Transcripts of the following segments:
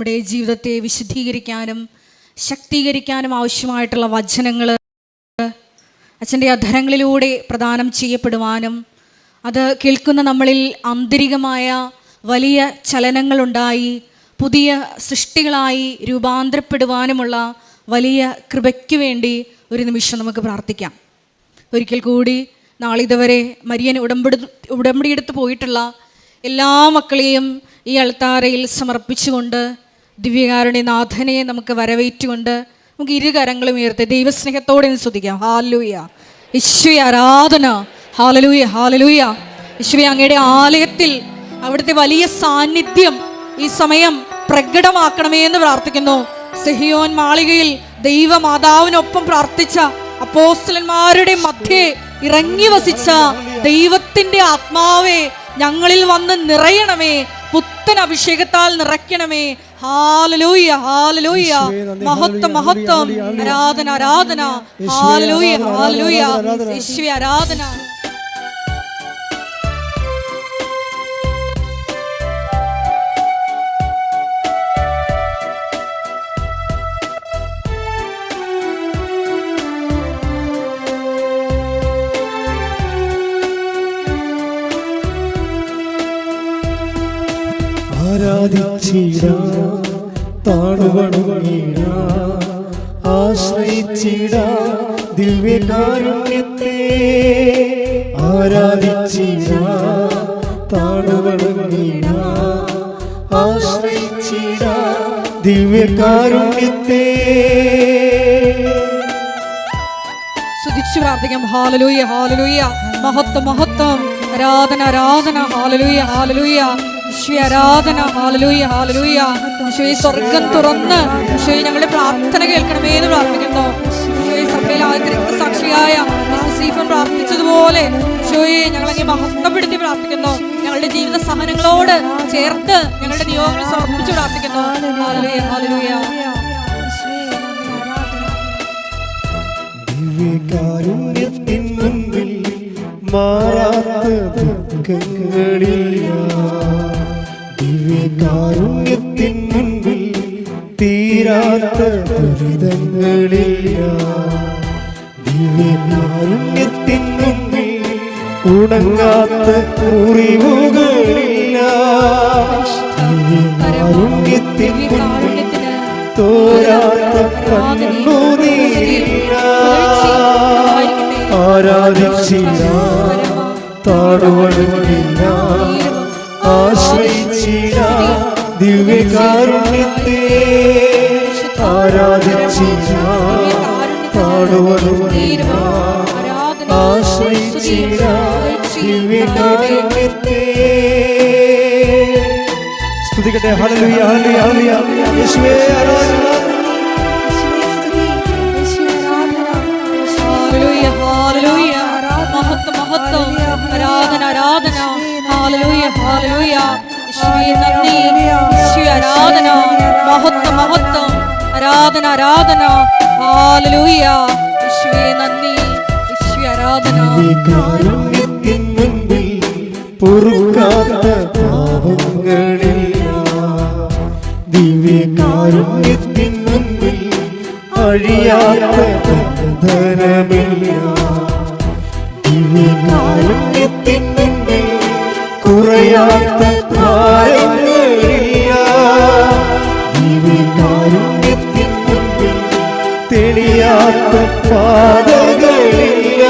നമ്മുടെ ജീവിതത്തെ വിശുദ്ധീകരിക്കാനും ശക്തീകരിക്കാനും ആവശ്യമായിട്ടുള്ള വചനങ്ങൾ അച്ഛന്റെ അധരങ്ങളിലൂടെ പ്രദാനം ചെയ്യപ്പെടുവാനും അത് കേൾക്കുന്ന നമ്മളിൽ ആന്തരികമായ വലിയ ചലനങ്ങളുണ്ടായി പുതിയ സൃഷ്ടികളായി രൂപാന്തരപ്പെടുവാനുമുള്ള വലിയ കൃപയ്ക്ക് വേണ്ടി ഒരു നിമിഷം നമുക്ക് പ്രാർത്ഥിക്കാം. ഒരിക്കൽ കൂടി നാളിതുവരെ മരിയൻ ഉടമ്പടി ഉടമ്പടിയെടുത്ത് പോയിട്ടുള്ള എല്ലാ മക്കളെയും ഈ അൾത്താരയിൽ സമർപ്പിച്ചുകൊണ്ട് ദിവ്യകാരുടെ നാഥനെ നമുക്ക് വരവേറ്റുകൊണ്ട് നമുക്ക് ഇരു കരങ്ങളും ഉയർത്തി ദൈവസ്നേഹത്തോടെ സ്തുതിക്കാം. ഹാലൂയ യേശുവെ ആരാധന. ഹാലലൂയ ഹാലലൂയ യേശുവെ അങ്ങയുടെ ആലയത്തിൽ അവിടുത്തെ വലിയ സാന്നിധ്യം ഈ സമയം പ്രകടമാക്കണമേ എന്ന് പ്രാർത്ഥിക്കുന്നു. സെഹിയോൻ മാളികയിൽ ദൈവമാതാവിനൊപ്പം പ്രാർത്ഥിച്ച അപ്പോസ്റ്റലന്മാരുടെ മധ്യേ ഇറങ്ങി വസിച്ച ദൈവത്തിന്റെ ആത്മാവെ ഞങ്ങളിൽ വന്ന് നിറയണമേ. പുത്തൻ അഭിഷേകത്താൽ നിറയ്ക്കണമേ. Hallelujah hallelujah. മഹത്വ മഹത്വം. ആരാധന ആരാധന. Hallelujah hallelujah. ഈശ്വര ആരാധന. ആരാധിച്ചിട താണുവണുവീട ആശ്രയിച്ചിട ദിവ്യകാരുണ്യത്തെ ആരാധിച്ചിട താണുവണുവീട ആശ്രയിച്ചിട ദിവ്യകാരുണ്യത്തെ. സ്തുതിച്ചു പ്രാർത്ഥിക്കാം. Hallelujah hallelujah. മഹത്വം മഹത്വം. ആരാധന ആരാധന. Hallelujah hallelujah. ആരാധന. ഹാലലൂയ ഹാലലൂയ ഈശോയെ സ്വർഗം തുറന്ന് ഈശോയെ ഞങ്ങളുടെ പ്രാർത്ഥന കേൾക്കണമേ എന്ന് പ്രാർത്ഥിക്കുന്നു. ഈശോയെ സഭയിൽ ആദ്യത്തെ സാക്ഷിയായ സീഫൻ പ്രാർത്ഥിച്ചതുപോലെ ഈശോയെ ഞങ്ങളെ മഹത്വപ്പെടുത്തി പ്രാർത്ഥിക്കുന്നു. ഞങ്ങളുടെ ജീവിത സഹനങ്ങളോട് ചേർത്ത് ഞങ്ങളുടെ നിയോഗങ്ങൾ സമർപ്പിച്ച് പ്രാർത്ഥിക്കുന്നു. മുൻപിൽ മാറാത്ത ദുഃഖങ്ങളില്ല ദുരിതങ്ങളില്ല ഉണങ്ങാത്ത മുറിവുകളില്ല തോരാത്ത കണ്ണുനീരില്ല. ആരാധിച്ചില്ല താടുവണില്ല ആശ്രയിച്ചില്ല ദിവ്യകാരുണ്യത്തെ സ്തുതിക്കട്ടെ ഹല്ലേലൂയ ഹല്ലേലൂയ ഹല്ലേലൂയ. യേശുവേ ആരാധന. Hallelujah, hallelujah. മഹത്വം, മഹത്വം. ആരാധന ആരാധന. ഹാലലൂയ ഹാലലൂയ യേശുവേ നന്ദി. യേശുവേ ആരാധന. മഹത്വം മഹത്വം ആരാധന ആരാധന ഹാലലൂയ യേശുവേ നന്ദി. യേശുവേ ആരാധന പൊറുക്കാത്ത പാപങ്ങളില്ല ദിവ്യകാരുണ്യത്തിൻ മുൻപിൽ അഴിയാത്ത ബന്ധനമില്ല. ദിവ്യകാരുണ്യത്തിൻ മുൻപിൽ കുറയാത്ത ദിവ്യകാരുണ്യത്തിൻ മുൻപിൽ തെളിയാത്ത പാതകളില്ല.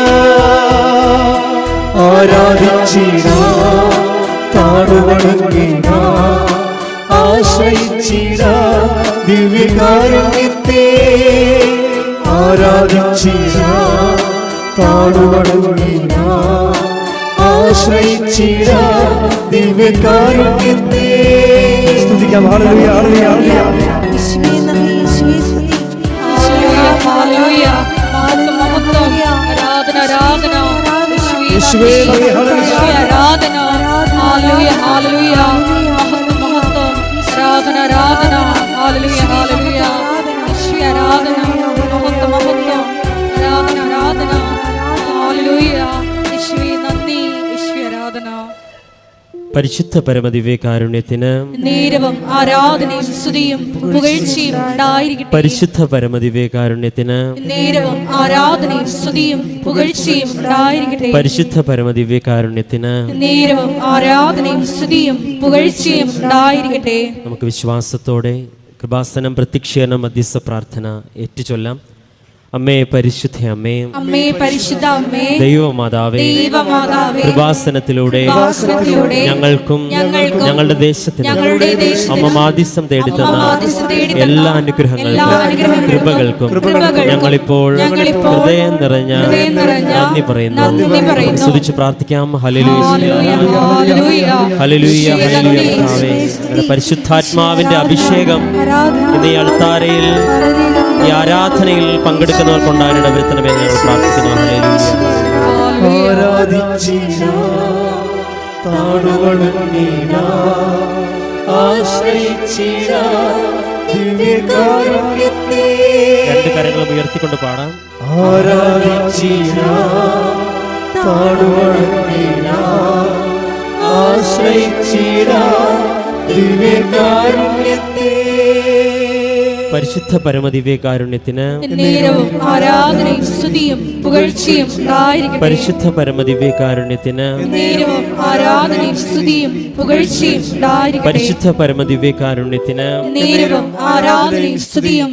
ആരാധിച്ചിട ആശ്രയിച്ചിട ദിവ്യകാരുണ്യത്തെ ആരാധിച്ചിട താടുവണങ്ങിട ആശ്രയിച്ചിട ദിവ്യകാരുണ്യത്തെ. സ്തുതിക്കാം. ഹല്ലേലൂയ. മഹത്വം, മഹത്വം. ആരാധന. ആരാധന. ആരാധന. Hallelujah hallelujah. മഹത്വം മഹത്വം ആരാധന ആരാധന. ഹല്ലേലൂയ ഹല്ലേലൂയ യേശുവേ ആരാധന. മഹത്വം മഹത്വം ആരാധന ആരാധന. ഹല്ലേലൂയ പരിശുദ്ധ പരമദിവ്യകാരുണ്യത്തിന് നേരവും ആരാധനയും സ്തുതിയും പുകഴ്ചയും ഉണ്ടായിരിക്കട്ടെ. പരിശുദ്ധ പരമദിവ്യകാരുണ്യത്തിന് നേരവും ആരാധനയും സ്തുതിയും പുകഴ്ചയും ഉണ്ടായിരിക്കട്ടെ. പരിശുദ്ധ പരമദിവ്യകാരുണ്യത്തിന് നേരവും ആരാധനയും സ്തുതിയും പുകഴ്ചയും ഉണ്ടായിരിക്കട്ടെ. നമുക്ക് വിശ്വാസത്തോടെ കൃപാസനം പ്രത്യക്ഷീകരണം മധ്യസ്ഥ പ്രാർത്ഥന ഏറ്റുചൊല്ലാം. അമ്മേ പരിശുദ്ധ അമ്മേ. അമ്മേ പരിശുദ്ധ അമ്മേ. ദൈവമാതാവേ ദൈവമാതാവേ. കൃപാസനത്തിലൂടെ ഞങ്ങൾക്കും ഞങ്ങളുടെ ദേശത്തിനും അമ്മ മാധ്യസ്ഥം തേടി തന്ന എല്ലാ അനുഗ്രഹങ്ങൾക്കും കൃപകൾക്കും ഞങ്ങളിപ്പോൾ ഹൃദയം നിറഞ്ഞ നന്ദി പറയുന്നു. സ്തുതിച്ച് പ്രാർത്ഥിക്കാം. ഹല്ലേലൂയ. ഹല്ലേലൂയ, പരിശുദ്ധാത്മാവിന്റെ അഭിഷേകം ഇന്ന് ഈ അൾത്താരയിൽ ഈ ആരാധനയിൽ പങ്കെടുക്കുന്നവർക്കുണ്ടാകാൻ ഇടവരുത്തണമെന്ന് ഞങ്ങൾ പ്രാർത്ഥിക്കുന്നു. രണ്ട് കരങ്ങളും ഉയർത്തിക്കൊണ്ട് പാടാം. ആശ്രയിച്ചിട ദിവ്യകാരുണ്യത്തെ. പരിശുദ്ധ പരമദിവ്യകാരുണ്യത്തിന് നേരവും ആരാധനയും സ്തുതിയും പുകഴ്ചയും പരിശുദ്ധ പരമദിവ്യകാരുണ്യത്തിന് പരിശുദ്ധ പരമദിവ്യകാരുണ്യത്തിന് നേരവും ആരാധനയും സ്തുതിയും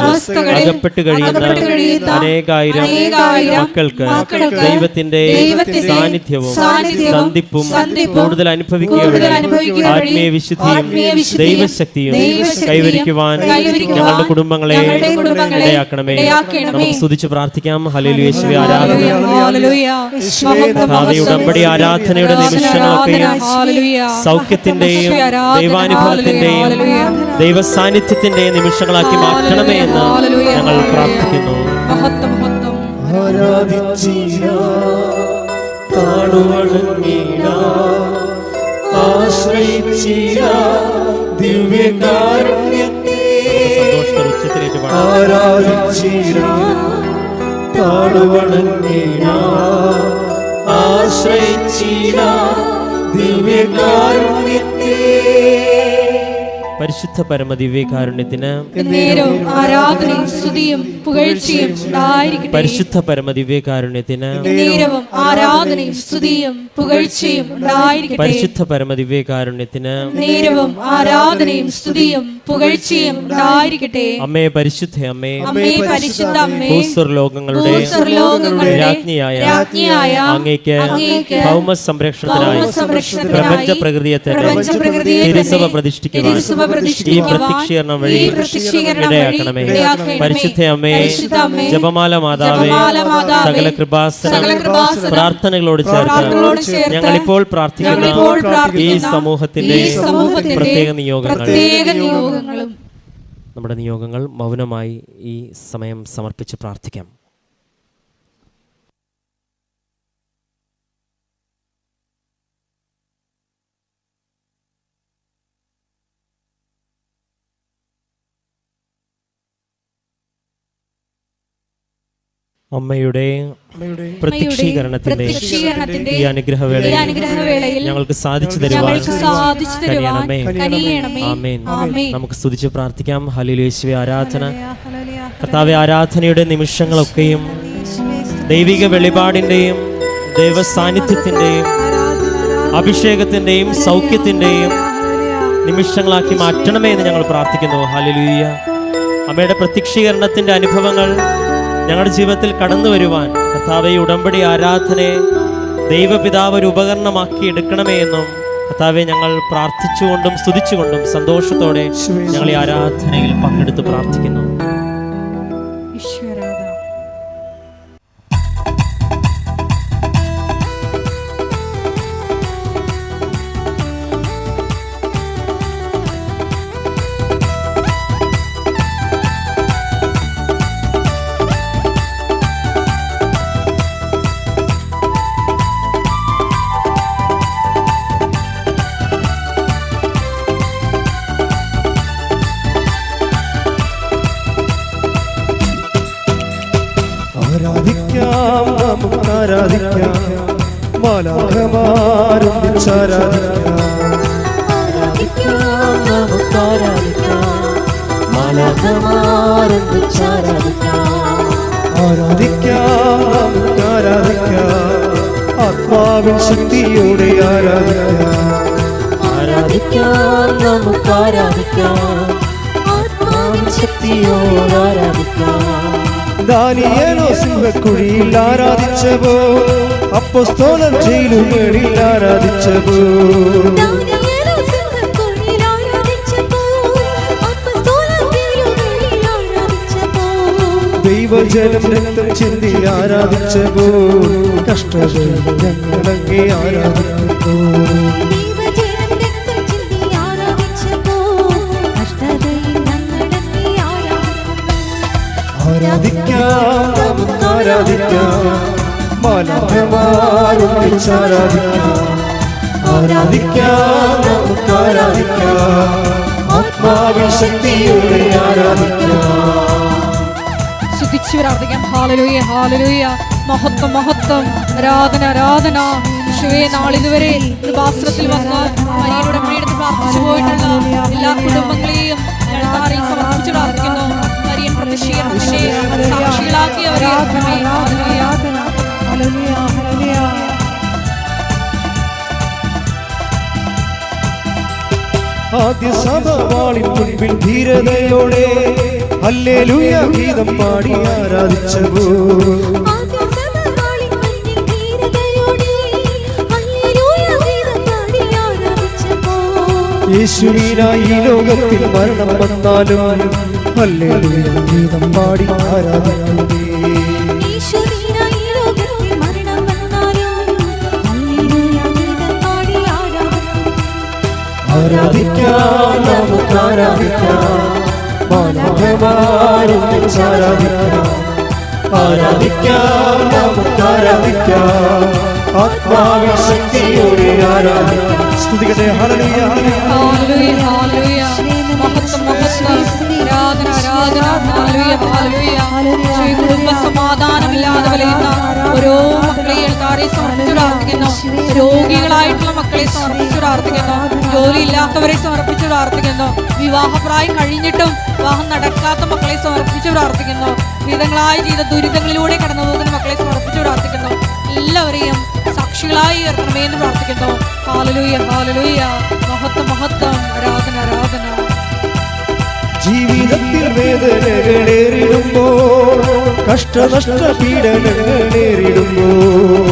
അകപ്പെട്ട് കഴിയുന്ന അനേകായിരം മക്കൾക്ക് ദൈവത്തിന്റെ സാന്നിധ്യവും സന്ധിപ്പും കൂടുതൽ അനുഭവിക്കുക കൂടുതൽ വഴി അനുഭവിക്കുക വഴി ആത്മീയ വിശുദ്ധിയും ദൈവശക്തിയും കൈവരിക്കുവാൻ ഞങ്ങളുടെ കുടുംബങ്ങളെ ഇടയാക്കണമേ. നമുക്ക് സ്തുതിച്ച് പ്രാർത്ഥിക്കാം ഹല്ലേലൂയ ആരാധന. ഉടമ്പടി ആരാധനയുടെ ആരാധന, നിമിഷങ്ങളൊക്കെയും. സൗഖ്യത്തിന്റെയും ദൈവാനുഭവത്തിന്റെയും. ദൈവസാന്നിധ്യത്തിന്റെയും നിമിഷങ്ങളാക്കി മാറ്റണമേ എന്ന് ഹല്ലേലൂയ. ഞങ്ങൾ പ്രാർത്ഥിക്കുന്നു. ആശ്രയിച്ചീരാ ദിവ്യകാരുണ്യത്തെ പരിശുദ്ധ പരമ ദിവ്യകാരുണ്യത്തിന് ആരാധനയും സ്തുതിയും പുകഴ്ചയും പരിശുദ്ധ പരമ ദിവ്യകാരുണ്യത്തിന് ആരാധനയും സ്തുതിയും പുകഴ്ചയും പരിശുദ്ധ പരമദിവ്യകാരുണ്യത്തിന് നേരവും ആരാധനയും സ്തുതിയും പുകഴ്ചയും ഉണ്ടായിരിക്കട്ടെ. അമ്മേ പരിശുദ്ധ അമ്മേ അമ്മേ പരിശുദ്ധ അമ്മേ ലോകങ്ങളുടെ രാജ്ഞിയായ രാജ്ഞിയായ അങ്ങേക്ക് ഭൗമ സംരക്ഷണത്തിനായി പ്രപഞ്ച പ്രകൃതിയെ തന്നെ പ്രതിഷ്ഠിക്കുന്നു തിരുസഭ പ്രതിഷ്ഠിക്കുവാൻ തിരുസഭ ഈ പ്രത്യക്ഷീകരണം വഴി ഇടയാക്കണമേ. പരിശുദ്ധ അമ്മേ ജപമാല മാതാവേ സകല കൃപാസന പ്രാർത്ഥനകളോട് ചേർത്ത് ഞങ്ങൾ ഇപ്പോൾ പ്രാർത്ഥിക്കുന്ന. ഈ സമൂഹത്തിന്റെ പ്രത്യേക നിയോഗങ്ങൾ. നമ്മുടെ നിയോഗങ്ങൾ മൗനമായി ഈ സമയം സമർപ്പിച്ച് പ്രാർത്ഥിക്കാം. അമ്മയുടെ പ്രത്യക്ഷീകരണത്തിന്റെ ഈ അനുഗ്രഹവേള ഈ അനുഗ്രഹവേളയിൽ ഞങ്ങൾക്ക് സാധിച്ചു തരുവാൻ നമുക്ക് സ്തുതിച്ച് പ്രാർത്ഥിക്കാം. ഹലിലേശ്വരി ആരാധന. കർത്താവെ ആരാധനയുടെ നിമിഷങ്ങളൊക്കെയും ദൈവിക വെളിപാടിന്റെയും ദൈവ സാന്നിധ്യത്തിന്റെയും അഭിഷേകത്തിന്റെയും സൗഖ്യത്തിന്റെയും നിമിഷങ്ങളാക്കി മാറ്റണമേ എന്ന് ഞങ്ങൾ പ്രാർത്ഥിക്കുന്നു. ഹലിലൂയ അമ്മയുടെ പ്രത്യക്ഷീകരണത്തിന്റെ അനുഭവങ്ങൾ ഞങ്ങളുടെ ജീവിതത്തിൽ കടന്നു വരുവാൻ കർത്താവ് ഈ ഉടമ്പടി ആരാധനയെ ദൈവപിതാവ് ഒരു ഉപകരണമാക്കി എടുക്കണമേ എന്നും കർത്താവെ ഞങ്ങൾ പ്രാർത്ഥിച്ചുകൊണ്ടും സ്തുതിച്ചുകൊണ്ടും സന്തോഷത്തോടെ ഞങ്ങൾ ഈ ആരാധനയിൽ പങ്കെടുത്ത് പ്രാർത്ഥിക്കുന്നു. ഈശ്വരാധന ആരാധിക്കാം നമുക്ക് ആരാധിക്കാം. മാലാഖമാരും ആരാധിക്കാം ആരാധിക്കാം. നമുക്ക് ആരാധിക്കാം ആത്മാവിൻ ശക്തിയോടെ ആരാധിക്കാം. ആരാധിക്കാം നമുക്ക് ആരാധിക്കാം. ആത്മാവിൻ ശക്തിയോട് ആരാധിക്കാം. ദാനിയേലോ സിംഹക്കുഴിയിൽ ആരാധിച്ചവോ അപ്പോസ്തോലൻ ജയിലുകളിൽ ആരാധിച്ചവോ? ആരാധിച്ചപ്പോൾ, ആരാധിച്ചപ്പോൾ, ദൈവജനം രക്തം ചിന്തി കഷ്ടതയിൽ ഞങ്ങളങ്ങേ ആരാധിക്കുന്നു ആരാധിക്കാം? മഹത്വം മഹത്വം. ആരാധന ആരാധന. യേശുവേ നാളിതുവരെ കൃപാസനത്തിൽ വന്ന് പണിയെടുത്ത് പ്രാർത്ഥിച്ചു പോയിട്ടുള്ള എല്ലാ കുടുംബങ്ങളെയും സമർപ്പിച്ചു മുൻപിൽ ധീരതയോടെ ധീരതയോടെ ഹല്ലേലൂയ ഗീതം പാടി ആരാധിച്ചു യേശുവിനായി ലോകത്തിൽ മരണം വന്നാലും ഹല്ലേലൂയ ഗീതം പാടി ആരാധിക്കുന്നേ ആരാധിക്കാം നമുക്ക് ആരാധിക്കാം മാനവമാരൊന്നിച്ച് ആരാധിക്കാം ആരാധിക്കാം നമുക്ക് ആരാധിക്കാം ആത്മാവിൻ ശക്തിയോടെ ആരാധിക്കാം സ്തുതികട്ടെ ഹല്ലേലൂയ ഹല്ലേലൂയ ഹാലലൂയ ഹാലലൂയ മഹത്വം മഹത്വം ആരാധന ആരാധന ഹാലലൂയ ഹാലലൂയ ശ്രീ കുടുംബ സമാധാനമില്ലാതെ വലയുന്ന ഓരോ മക്കളെ സമർപ്പിച്ചു പ്രാർത്ഥിക്കുന്നു രോഗികളായിട്ടുള്ള മക്കളെ സമർപ്പിച്ചു പ്രാർത്ഥിക്കുന്നു ജോലിയില്ലാത്തവരെ സമർപ്പിച്ചു പ്രാർത്ഥിക്കുന്നു വിവാഹപ്രായം കഴിഞ്ഞിട്ടും വിവാഹം നടക്കാത്ത മക്കളെ സമർപ്പിച്ചു പ്രാർത്ഥിക്കുന്നു വിധങ്ങളായ ചെയ്ത ദുരിതങ്ങളിലൂടെ കടന്നു പോകുന്ന മക്കളെ സമർപ്പിച്ചു പ്രാർത്ഥിക്കുന്നു എല്ലാവരെയും സാക്ഷികളായി ഉയർത്തണമേ എന്ന് പ്രാർത്ഥിക്കുന്നു. ഹാലലൂയ ഹാലലൂയ മഹത്വം മഹത്വം. ആരാധന ആരാധന. ജീവിതത്തിൽ വേദനകളേറിടുമ്പോ കഷ്ടനഷ്ട നഷ്ട പീഡനങ്ങൾ നേരിടുമ്പോൾ,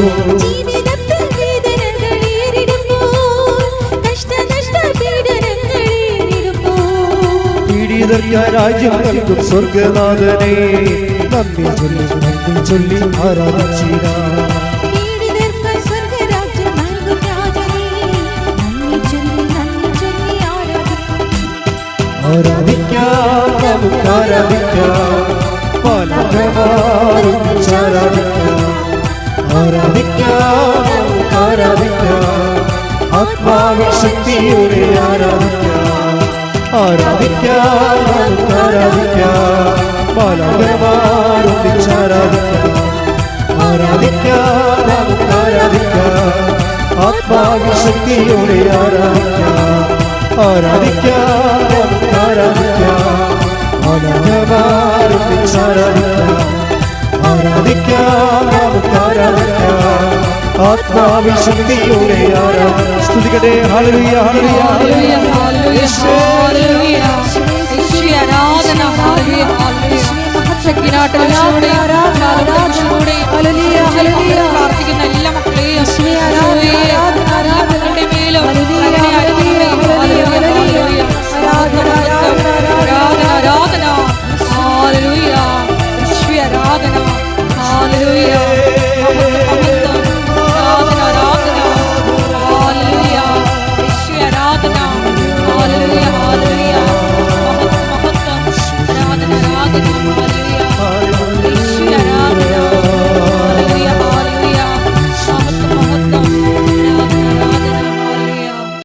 രാജ്യം നൽകും സ്വർഗനാഥനെ നന്ദി ചൊല്ലി നന്ദി ചൊല്ലി ആരാധിച്ചിരാം പീഡിതർക്ക് സ്വർഗരാജ്യം നൽകും രാജനേ, നന്ദി ചൊല്ലി നന്ദി ചൊല്ലി ആരാധിക്കുന്നു. ആരാധിക്കാം നമുക്ക് ആരാധിക്കാം പലകമാരൊന്നിച്ച് ആരാധിക്കാം ആരാധിക്കാം നമുക്ക് ആരാധിക്കാം ആത്മാവിൻ ശക്തിയോടെ ആരാധിക്കാം ആരാധിക്കാം നമുക്ക് ആരാധിക്കാം പലകമാരൊന്നിച്ച് ആരാധിക്കാം ആരാധിക്കാം നമുക്ക് ആരാധിക്കാം ആത്മാവിൻ ശക്തിയോടെ ആരാധിക്കാം ആരാധിക്കാം നമുക്ക് ആരാധിക്കാം ആരാധമാരൊന്നിച്ച് ആരാധിക്കാം ആരാധിക്കാം നമുക്ക് ആരാധിക്കാം ആത്മാവിൽ ശക്തിയോടെ ആരാധന സ്തുതിക്കട്ടെ hallelujah hallelujah hallelujah, hallelujah hallelujah, hallelujah. യേശുവേ, ആരാധന ഹല്ലേലൂയ, ഹല്ലേലൂയ. ശക്തിനാട്ടലോടെ, ആരാധനയോടെ, യേശുവേ, പ്രാർത്ഥിക്കുന്ന എല്ലാ മക്കളെയും യേശുവേ,